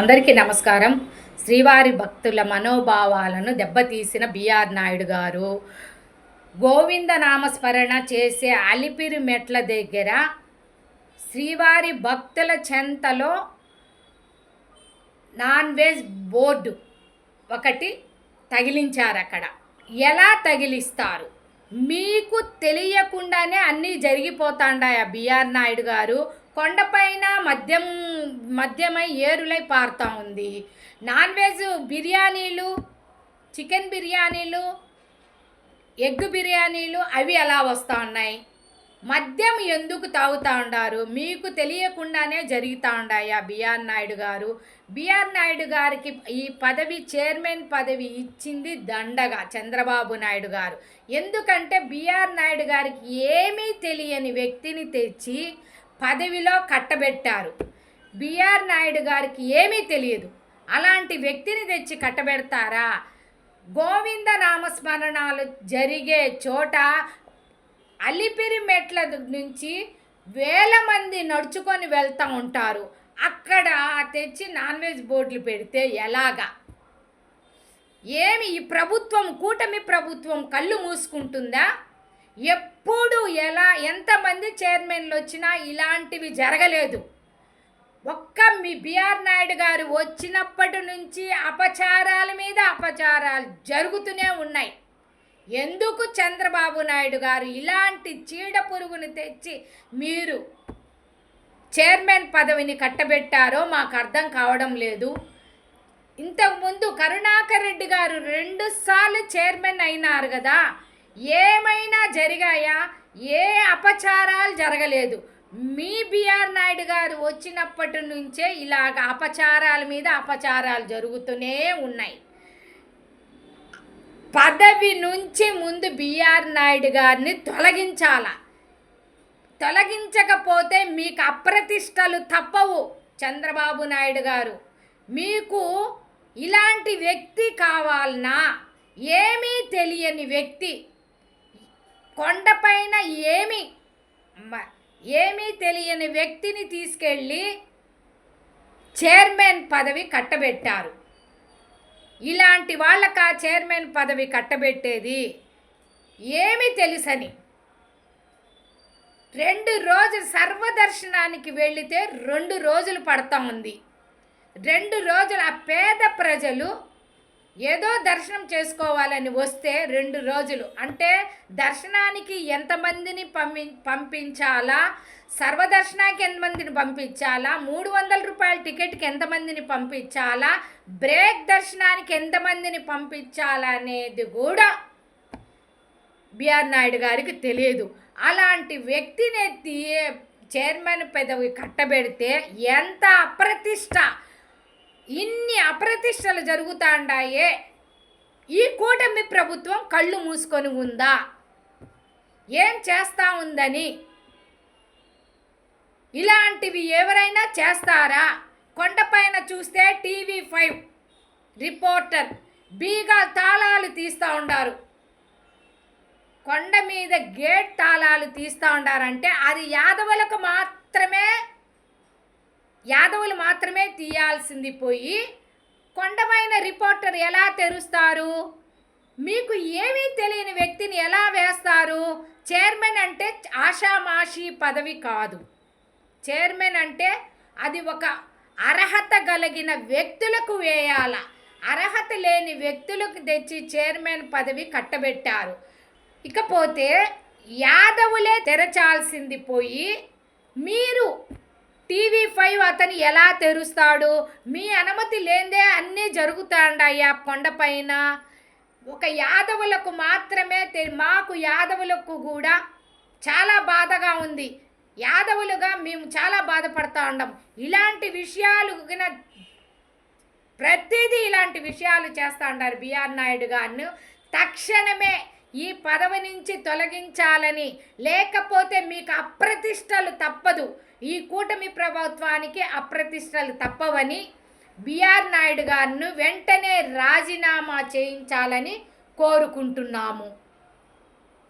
అందరికీ నమస్కారం. శ్రీవారి భక్తుల మనోభావాలను దెబ్బతీసిన బిఆర్ నాయుడు గారు గోవింద నామస్మరణ చేసే అలిపిరి మెట్ల దగ్గర శ్రీవారి భక్తుల చెంతలో నాన్ వెజ్ బోర్డు ఒకటి తగిలించారు అక్కడ. ఎలా తగిలిస్తారు? మీకు తెలియకుండానే అన్నీ జరిగిపోతాండాయి ఆ బిఆర్ నాయుడు గారు? కొండపైన మద్యం మద్యమై ఏరులై పారుతూ ఉంది. నాన్ వెజ్ బిర్యానీలు చికెన్ బిర్యానీలు ఎగ్ బిర్యానీలు అవి ఎలా వస్తూ ఉన్నాయి? మద్యం ఎందుకు తాగుతూ ఉండారు? మీకు తెలియకుండానే జరుగుతూ ఉన్నాయి ఆ బిఆర్ నాయుడు గారు. బిఆర్ నాయుడు గారికి ఈ పదవి చైర్మన్ పదవి ఇచ్చింది దండగా చంద్రబాబు నాయుడు గారు. ఎందుకంటే బిఆర్ నాయుడు గారికి ఏమీ తెలియని వ్యక్తిని తెచ్చి పదవిలో కట్టబెట్టారు. బిఆర్ నాయుడు గారికి ఏమీ తెలియదు. అలాంటి వ్యక్తిని తెచ్చి కట్టబెడతారా? గోవింద నామస్మరణాలు జరిగే చోట అలిపిరి మెట్ల నుంచి వేల మంది నడుచుకొని వెళ్తూ ఉంటారు. అక్కడ తెచ్చి నాన్ వెజ్ బోర్డులు పెడితే ఎలాగా? ఏమి ఈ ప్రభుత్వం కూటమి ప్రభుత్వం కళ్ళు మూసుకుంటుందా? ఎప్పుడు ఎలా ఎంతమంది చైర్మన్లు వచ్చినా ఇలాంటివి జరగలేదు. ఒక్క మీ బిఆర్ నాయుడు గారు వచ్చినప్పటి నుంచి అపచారాల మీద అపచారాలు జరుగుతూనే ఉన్నాయి. ఎందుకు చంద్రబాబు నాయుడు గారు ఇలాంటి చీడ పురుగును తెచ్చి మీరు చైర్మన్ పదవిని కట్టబెట్టారో మాకు అర్థం కావడం లేదు. ఇంతకుముందు కరుణాకర్ రెడ్డి గారు రెండుసార్లు చైర్మన్ అయినారు కదా. ఏమైనా జరిగాయా? ఏ అపచారాలు జరగలేదు. మీ బిఆర్ నాయుడు గారు వచ్చినప్పటి నుంచే ఇలాగ అపచారాల మీద అపచారాలు జరుగుతూనే ఉన్నాయి. పదవి నుంచి ముందు బిఆర్ నాయుడు గారిని తొలగించాల? తొలగించకపోతే మీకు అప్రతిష్టలు తప్పవు చంద్రబాబు నాయుడు గారు. మీకు ఇలాంటి వ్యక్తి కావాలనా? ఏమీ తెలియని వ్యక్తి. కొండపైన ఏమి ఏమీ తెలియని వ్యక్తిని తీసుకెళ్ళి చైర్మన్ పదవి కట్టబెట్టారు. ఇలాంటి వాళ్ళకు ఆ చైర్మన్ పదవి కట్టబెట్టేది ఏమి తెలుసని. రెండు రోజులు సర్వదర్శనానికి వెళితే రెండు రోజులు పడతా ఉంది. రెండు రోజులు ఆ పేద ప్రజలు ఏదో దర్శనం చేసుకోవాలని వస్తే రెండు రోజులు. అంటే దర్శనానికి ఎంతమందిని పంపి పంపించాలా? సర్వదర్శనానికి ఎంతమందిని పంపించాలా? మూడు వందల రూపాయల టికెట్కి ఎంతమందిని పంపించాలా? బ్రేక్ దర్శనానికి ఎంతమందిని పంపించాలా అనేది కూడా బిఆర్ నాయుడు గారికి తెలియదు. అలాంటి వ్యక్తిని చైర్మన్ పెదవి కట్టబెడితే ఎంత అప్రతిష్ట ఇన్ని అప్రతిష్టలు జరుగుతాండాయే? ఈ కూటమి ప్రభుత్వం కళ్ళు మూసుకొని ఉందా? ఏం చేస్తా ఉందని? ఇలాంటివి ఎవరైనా చేస్తారా? కొండపైన చూస్తే టీవీ ఫైవ్ రిపోర్టర్ బీగా తాళాలు తీస్తూ ఉండారు. కొండ మీద గేట్ తాళాలు తీస్తూ ఉండారంటే అది యాదవులకు మాత్రమే యాదవులు మాత్రమే తీయాల్సింది పోయి కొండమైన రిపోర్టర్ ఎలా తెరుస్తారు? మీకు ఏమీ తెలియని వ్యక్తిని ఎలా వేస్తారు? చైర్మన్ అంటే ఆషామాషీ పదవి కాదు. చైర్మన్ అంటే అది ఒక అర్హత కలిగిన వ్యక్తులకు వేయాల. అర్హత లేని వ్యక్తులకు తెచ్చి చైర్మన్ పదవి కట్టబెట్టారు. ఇకపోతే యాదవులే తెరచాల్సింది పోయి మీరు టీవీ ఫైవ్ అతను ఎలా తెరుస్తాడు? మీ అనుమతి లేదే అన్నీ జరుగుతాండయ్యా కొండపైన ఒక యాదవులకు మాత్రమే తె- మాకు యాదవులకు కూడా చాలా బాధగా ఉంది. యాదవులుగా మేము చాలా బాధపడతా ఉండం. ఇలాంటి విషయాలు ప్రతిదీ ఇలాంటి విషయాలు చేస్తా ఉంటారు బిఆర్ నాయుడు గారు. తక్షణమే ఈ పదవి నుంచి తొలగించాలని. లేకపోతే మీకు అప్రతిష్టలు తప్పదు. ఈ కూటమి ప్రభుత్వానికి అప్రతిష్టలు తప్పవని బిఆర్ నాయుడు గారిను వెంటనే రాజీనామా చేయించాలని కోరుకుంటున్నాము.